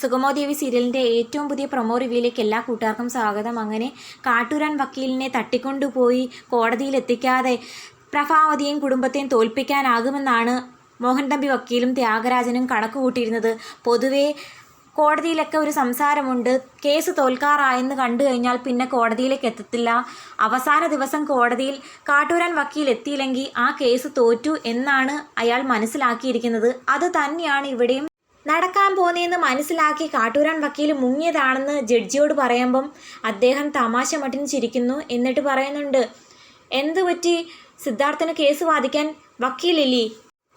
സുഗമോദേവി സീരിയലിന്റെ ഏറ്റവും പുതിയ പ്രൊമോ റിവ്യൂയിലേക്ക് എല്ലാ കൂട്ടുകാർക്കും സ്വാഗതം. അങ്ങനെ കാട്ടൂരാൻ വക്കീലിനെ തട്ടിക്കൊണ്ടുപോയി കോടതിയിൽ എത്തിക്കാതെ പ്രഭാവതിയെയും കുടുംബത്തെയും തോൽപ്പിക്കാനാകുമെന്നാണ് മോഹൻ തമ്പി വക്കീലും ത്യാഗരാജനും കണക്ക് കൂട്ടിയിരുന്നത് പൊതുവേ കോടതിയിലൊക്കെ ഒരു സംസാരമുണ്ട്. കേസ് തോൽക്കാറായെന്ന് കണ്ടു കഴിഞ്ഞാൽ പിന്നെ കോടതിയിലേക്ക് എത്തത്തില്ല. അവസാന ദിവസം കോടതിയിൽ കാട്ടൂരാൻ വക്കീൽ എത്തിയില്ലെങ്കിൽ ആ കേസ് തോറ്റു എന്നാണ് അയാൾ മനസ്സിലാക്കിയിരിക്കുന്നത്. അത് തന്നെയാണ് ഇവിടെയും നടക്കാൻ പോകുന്നതെന്ന് മനസ്സിലാക്കി കാട്ടൂരാൻ വക്കീൽ മുങ്ങിയതാണെന്ന് ജഡ്ജിയോട് പറയുമ്പം അദ്ദേഹം തമാശ മട്ടിന് ചിരിക്കുന്നു എന്നിട്ട് പറയുന്നുണ്ട് എന്ത് പറ്റി? സിദ്ധാർത്ഥന് കേസ് വാദിക്കാൻ വക്കീലില്ലേ?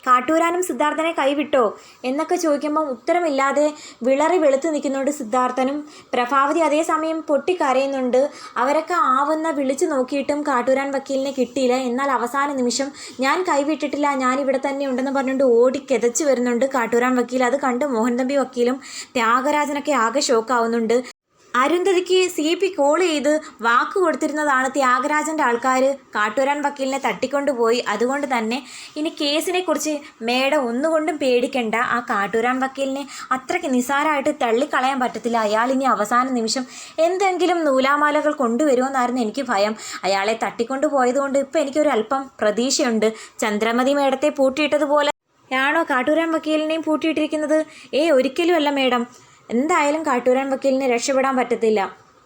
കാട്ടൂരാനും സിദ്ധാർത്ഥനെ കൈവിട്ടോ? എന്നൊക്കെ ചോദിക്കുമ്പം ഉത്തരമില്ലാതെ വിളറി വെളുത്തു നിൽക്കുന്നുണ്ട് സിദ്ധാർത്ഥനും പ്രഭാവതി അതേസമയം പൊട്ടിക്കരയുന്നുണ്ട്. അവരൊക്കെ ആവുന്ന വിളിച്ചു നോക്കിയിട്ടും കാട്ടൂരാൻ വക്കീലിനെ കിട്ടിയില്ല. എന്നാൽ അവസാന നിമിഷം ഞാൻ കൈവിട്ടിട്ടില്ല ഞാൻ ഇവിടെ തന്നെ ഉണ്ടെന്ന് പറഞ്ഞുകൊണ്ട് ഓടി കിതച്ച് വരുന്നുണ്ട് കാട്ടൂരാൻ വക്കീൽ. അത് കണ്ട് മോഹൻ തമ്പി വക്കീലും ത്യാഗരാജനൊക്കെ ആകെ ഷോക്കാവുന്നുണ്ട് അരുന്ധതിക്ക് സി പി കോൾ ചെയ്ത് വാക്ക് കൊടുത്തിരുന്നതാണ് ത്യാഗരാജന്റെ ആൾക്കാർ കാട്ടൂരാൻ വക്കീലിനെ തട്ടിക്കൊണ്ടുപോയി. അതുകൊണ്ട് തന്നെ ഇനി കേസിനെക്കുറിച്ച് മേഡം ഒന്നുകൊണ്ടും പേടിക്കണ്ട. ആ കാട്ടൂരാൻ വക്കീലിനെ അത്രയ്ക്ക് നിസാരമായിട്ട് തള്ളിക്കളയാൻ പറ്റത്തില്ല. അയാൾ ഇനി അവസാന നിമിഷം എന്തെങ്കിലും നൂലാമാലകൾ കൊണ്ടുവരുമെന്നായിരുന്നു എനിക്ക് ഭയം. അയാളെ തട്ടിക്കൊണ്ടുപോയതുകൊണ്ട് ഇപ്പോൾ എനിക്കൊരു അല്പം പ്രതീക്ഷയുണ്ട്. ചന്ദ്രമതി മേഡത്തെ പൂട്ടിയിട്ടതുപോലെ. ആണോ കാട്ടൂരാൻ വക്കീലിനെയും പൂട്ടിയിട്ടിരിക്കുന്നത്? ഏ ഒരിക്കലുമല്ല മേഡം. എന്തായാലും കാട്ടൂരാൻ വക്കീലിന് രക്ഷപ്പെടാൻ പറ്റത്തില്ല.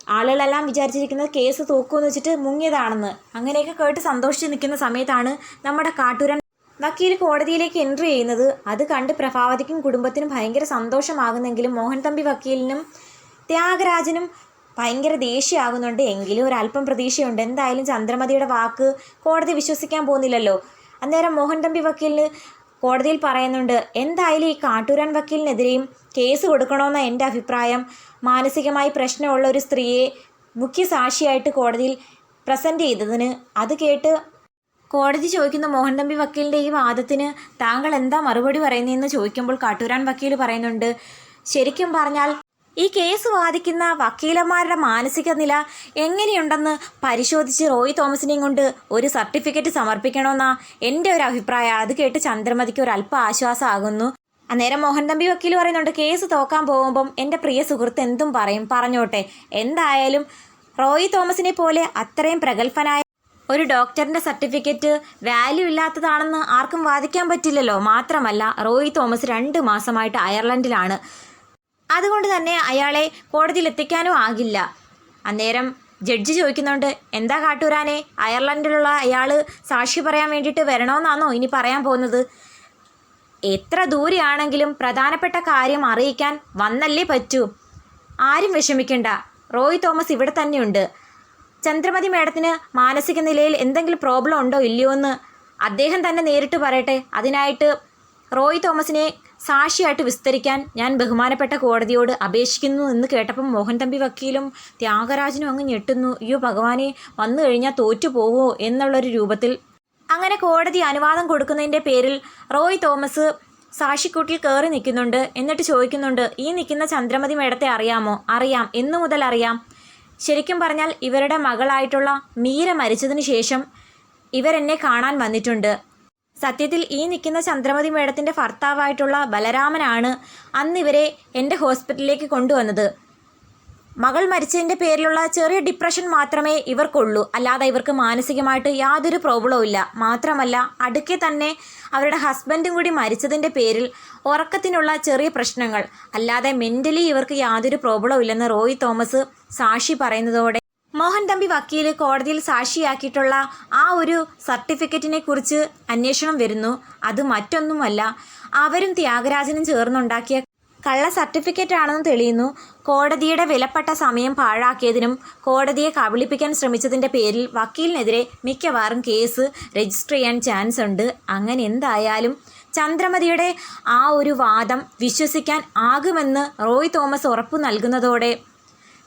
ആളുകളെല്ലാം വിചാരിച്ചിരിക്കുന്നത് കേസ് തൂക്കുമെന്ന് വെച്ചിട്ട് മുങ്ങിയതാണെന്ന്. അങ്ങനെയൊക്കെ കേട്ട് സന്തോഷിച്ച് നിൽക്കുന്ന സമയത്താണ് നമ്മുടെ കാട്ടൂരാൻ വക്കീൽ കോടതിയിലേക്ക് എൻട്രി ചെയ്യുന്നത്. അത് കണ്ട് പ്രഭാവതിക്കും കുടുംബത്തിനും ഭയങ്കര സന്തോഷമാകുന്നെങ്കിലും മോഹൻ തമ്പി വക്കീലിനും ത്യാഗരാജനും ഭയങ്കര ദേഷ്യമാകുന്നുണ്ട്. എങ്കിലും ഒരല്പം പ്രതീക്ഷയുണ്ട്. എന്തായാലും ചന്ദ്രമതിയുടെ വാക്ക് കോടതി വിശ്വസിക്കാൻ പോകുന്നില്ലല്ലോ. അന്നേരം മോഹൻ തമ്പി വക്കീലിന് കോടതിയിൽ പറയുന്നുണ്ട് എന്തായാലും ഈ കാട്ടൂരാൻ വക്കീലിനെതിരെയും കേസ് കൊടുക്കണമെന്ന എന്റെ അഭിപ്രായം. മാനസികമായി പ്രശ്നമുള്ള ഒരു സ്ത്രീയെ മുഖ്യ സാക്ഷിയായിട്ട് കോടതിയിൽ പ്രസന്റ് ചെയ്തതിന് അത് കേട്ട് കോടതി ചോദിക്കുന്ന മോഹൻ തമ്പി വക്കീലിന്റെ ഈ വാദത്തിന് താങ്കൾ എന്താ മറുപടി പറയുന്നതെന്ന് ചോദിക്കുമ്പോൾ കാട്ടൂരാൻ വക്കീൽ പറയുന്നുണ്ട് ശരിക്കും പറഞ്ഞാൽ ഈ കേസ് വാദിക്കുന്ന വക്കീലന്മാരുടെ മാനസിക നില എങ്ങനെയുണ്ടെന്ന് പരിശോധിച്ച് റോയ് തോമസിനെയും കൊണ്ട് ഒരു സർട്ടിഫിക്കറ്റ് സമർപ്പിക്കണമെന്നാ എന്റെ ഒരു അഭിപ്രായം. അത് കേട്ട് ചന്ദ്രമതിക്ക് ഒരു അല്പ ആശ്വാസമാകുന്നു. അന്നേരം മോഹൻ തമ്പി വക്കീൽ പറയുന്നുണ്ട് കേസ് തോക്കാൻ പോകുമ്പം എന്റെ പ്രിയ സുഹൃത്ത് എന്തും പറയും. പറഞ്ഞോട്ടെ. എന്തായാലും റോയ് തോമസിനെ പോലെ അത്രയും പ്രഗത്ഭനായ ഒരു ഡോക്ടറിന്റെ സർട്ടിഫിക്കറ്റ് വാല്യൂ ഇല്ലാത്തതാണെന്ന് ആർക്കും വാദിക്കാൻ പറ്റില്ലല്ലോ. മാത്രമല്ല റോയ് തോമസ് രണ്ട് മാസമായിട്ട് അയർലൻഡിലാണ്. അതുകൊണ്ട് തന്നെ അയാളെ കോടതിയിൽ എത്തിക്കാനും ആകില്ല. അന്നേരം ജഡ്ജി ചോദിക്കുന്നുണ്ട് എന്താ കാട്ടൂരാനെ അയർലൻഡിലുള്ള അയാൾ സാക്ഷി പറയാൻ വേണ്ടിയിട്ട് വരണമെന്നാണോ ഇനി പറയാൻ പോകുന്നത്? എത്ര ദൂരെയാണെങ്കിലും പ്രധാനപ്പെട്ട കാര്യം അറിയിക്കാൻ വന്നല്ലേ പറ്റൂ. ആരും വിഷമിക്കണ്ട റോയ് തോമസ് ഇവിടെ തന്നെയുണ്ട്. ചന്ദ്രമതി മേഡത്തിന് മാനസിക നിലയിൽ എന്തെങ്കിലും പ്രോബ്ലം ഉണ്ടോ ഇല്ലയോ എന്ന് അദ്ദേഹം തന്നെ നേരിട്ട് പറയട്ടെ. അതിനായിട്ട് റോയ് തോമസിനെ സാക്ഷിയായിട്ട് വിസ്തരിക്കാൻ ഞാൻ ബഹുമാനപ്പെട്ട കോടതിയോട് അപേക്ഷിക്കുന്നു എന്ന് കേട്ടപ്പം മോഹൻ തമ്പി വക്കീലും ത്യാഗരാജനും അങ്ങ് ഞെട്ടുന്നു. അയ്യോ ഭഗവാനെ വന്നു കഴിഞ്ഞാൽ തോറ്റു പോവോ? എന്നുള്ളൊരു രൂപത്തിൽ അങ്ങനെ കോടതി അനുവാദം കൊടുക്കുന്നതിന്റെ പേരിൽ റോയ് തോമസ് സാക്ഷിക്കൂട്ടിൽ കയറി നിൽക്കുന്നുണ്ട്. എന്നിട്ട് ചോദിക്കുന്നുണ്ട് ഈ നിൽക്കുന്ന ചന്ദ്രമതി മേടത്തെ അറിയാമോ? അറിയാം. എന്നു മുതൽ അറിയാം. ശരിക്കും പറഞ്ഞാൽ ഇവരുടെ മകളായിട്ടുള്ള മീര മരിച്ചതിന് ശേഷം ഇവരെന്നെ കാണാൻ വന്നിട്ടുണ്ട്. സത്യത്തിൽ ഈ നിൽക്കുന്ന ചന്ദ്രമതി മേഡത്തിന്റെ ഭർത്താവായിട്ടുള്ള ബലരാമനാണ് അന്ന് ഇവരെ എന്റെ ഹോസ്പിറ്റലിലേക്ക് കൊണ്ടുവന്നത്. മകൾ മരിച്ചതിന്റെ പേരിലുള്ള ചെറിയ ഡിപ്രഷൻ മാത്രമേ ഇവർക്കുള്ളൂ. അല്ലാതെ ഇവർക്ക് മാനസികമായിട്ട് യാതൊരു പ്രോബ്ലവും ഇല്ല. മാത്രമല്ല അടുക്കെ തന്നെ അവരുടെ ഹസ്ബൻഡും കൂടി മരിച്ചതിന്റെ പേരിൽ ഉറക്കത്തിനുള്ള ചെറിയ പ്രശ്നങ്ങൾ. അല്ലാതെ മെന്റലി ഇവർക്ക് യാതൊരു പ്രോബ്ലവും ഇല്ലെന്ന് റോയ് തോമസ് സാക്ഷി പറയുന്നതോടെ മോഹൻ തമ്പി വക്കീൽ കോടതിയിൽ സാക്ഷിയാക്കിയിട്ടുള്ള ആ ഒരു സർട്ടിഫിക്കറ്റിനെ കുറിച്ച് അന്വേഷണം വരുന്നു. അത് മറ്റൊന്നുമല്ല അവരും ത്യാഗരാജനും ചേർന്നുണ്ടാക്കിയ കള്ള സർട്ടിഫിക്കറ്റ് ആണെന്ന് തെളിയുന്നു. കോടതിയുടെ വിലപ്പെട്ട സമയം പാഴാക്കിയതിനും കോടതിയെ കബളിപ്പിക്കാൻ ശ്രമിച്ചതിന്റെ പേരിൽ വക്കീലിനെതിരെ മിക്കവാറും കേസ് രജിസ്റ്റർ ചെയ്യാൻ ചാൻസ് ഉണ്ട്. അങ്ങനെ എന്തായാലും ചന്ദ്രമതിയുടെ ആ ഒരു വാദം വിശ്വസിക്കാൻ ആകുമെന്ന് റോയ് തോമസ് ഉറപ്പു നൽകുന്നതോടെ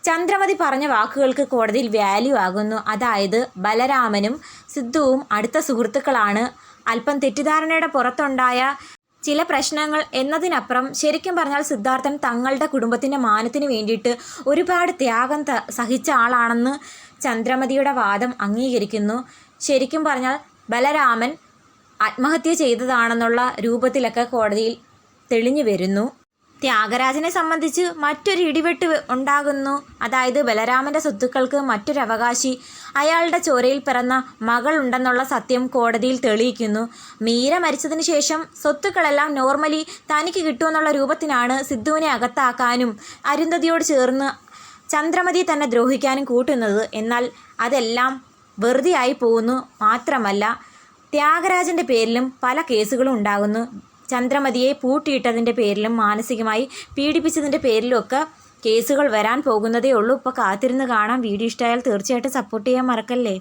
ചന്ദ്രമതി പറഞ്ഞ വാക്കുകൾക്ക് കോടതിയിൽ വാല്യൂ ആകുന്നു. അതായത് ബലരാമനും സിദ്ധുവും അടുത്ത സുഹൃത്തുക്കളാണ്. അല്പം തെറ്റിദ്ധാരണയുടെ പുറത്തുണ്ടായ ചില പ്രശ്നങ്ങൾ എന്നതിനപ്പുറം ശരിക്കും പറഞ്ഞാൽ സിദ്ധാർത്ഥൻ തങ്ങളുടെ കുടുംബത്തിന്റെ മാനത്തിന് വേണ്ടിയിട്ട് ഒരുപാട് ത്യാഗം സഹിച്ച ആളാണെന്ന് ചന്ദ്രമതിയുടെ വാദം അംഗീകരിക്കുന്നു. ശരിക്കും പറഞ്ഞാൽ ബലരാമൻ ആത്മഹത്യ ചെയ്തതാണെന്നുള്ള രൂപത്തിലൊക്കെ കോടതിയിൽ തെളിഞ്ഞു വരുന്നു. ത്യാഗരാജനെ സംബന്ധിച്ച് മറ്റൊരു ഇടിവെട്ട് ഉണ്ടാകുന്നു. അതായത് ബലരാമന്റെ സ്വത്തുക്കൾക്ക് മറ്റൊരു അവകാശി. അയാളുടെ ചോരയിൽ പിറന്ന മകൾ ഉണ്ടെന്നുള്ള സത്യം കോടതിയിൽ തെളിയിക്കുന്നു. മീര മരിച്ചതിന് ശേഷം സ്വത്തുക്കളെല്ലാം നോർമലി തനിക്ക് കിട്ടുമെന്നുള്ള രൂപത്തിനാണ് സിദ്ധുവിനെ അകത്താക്കാനും അരുന്ധതിയോട് ചേർന്ന് ചന്ദ്രമതി തന്നെ ദ്രോഹിക്കാനും കൂട്ടുന്നത്. എന്നാൽ അതെല്ലാം വെറുതെയായി പോകുന്നു മാത്രമല്ല ത്യാഗരാജന്റെ പേരിലും പല കേസുകളും ഉണ്ടാകുന്നു. ചന്ദ്രമതിയെ പൂട്ടിയിട്ടതിന്റെ പേരിലും മാനസികമായി പീഡിപ്പിച്ചതിന്റെ പേരിലും ഒക്കെ കേസുകൾ വരാൻ പോകുന്നതേ ഉള്ളൂ. ഇപ്പോൾ കാത്തിരുന്ന് കാണാം. വീഡിയോ ഇഷ്ടമായാൽ തീർച്ചയായിട്ടും സപ്പോർട്ട് ചെയ്യാൻ മറക്കല്ലേ?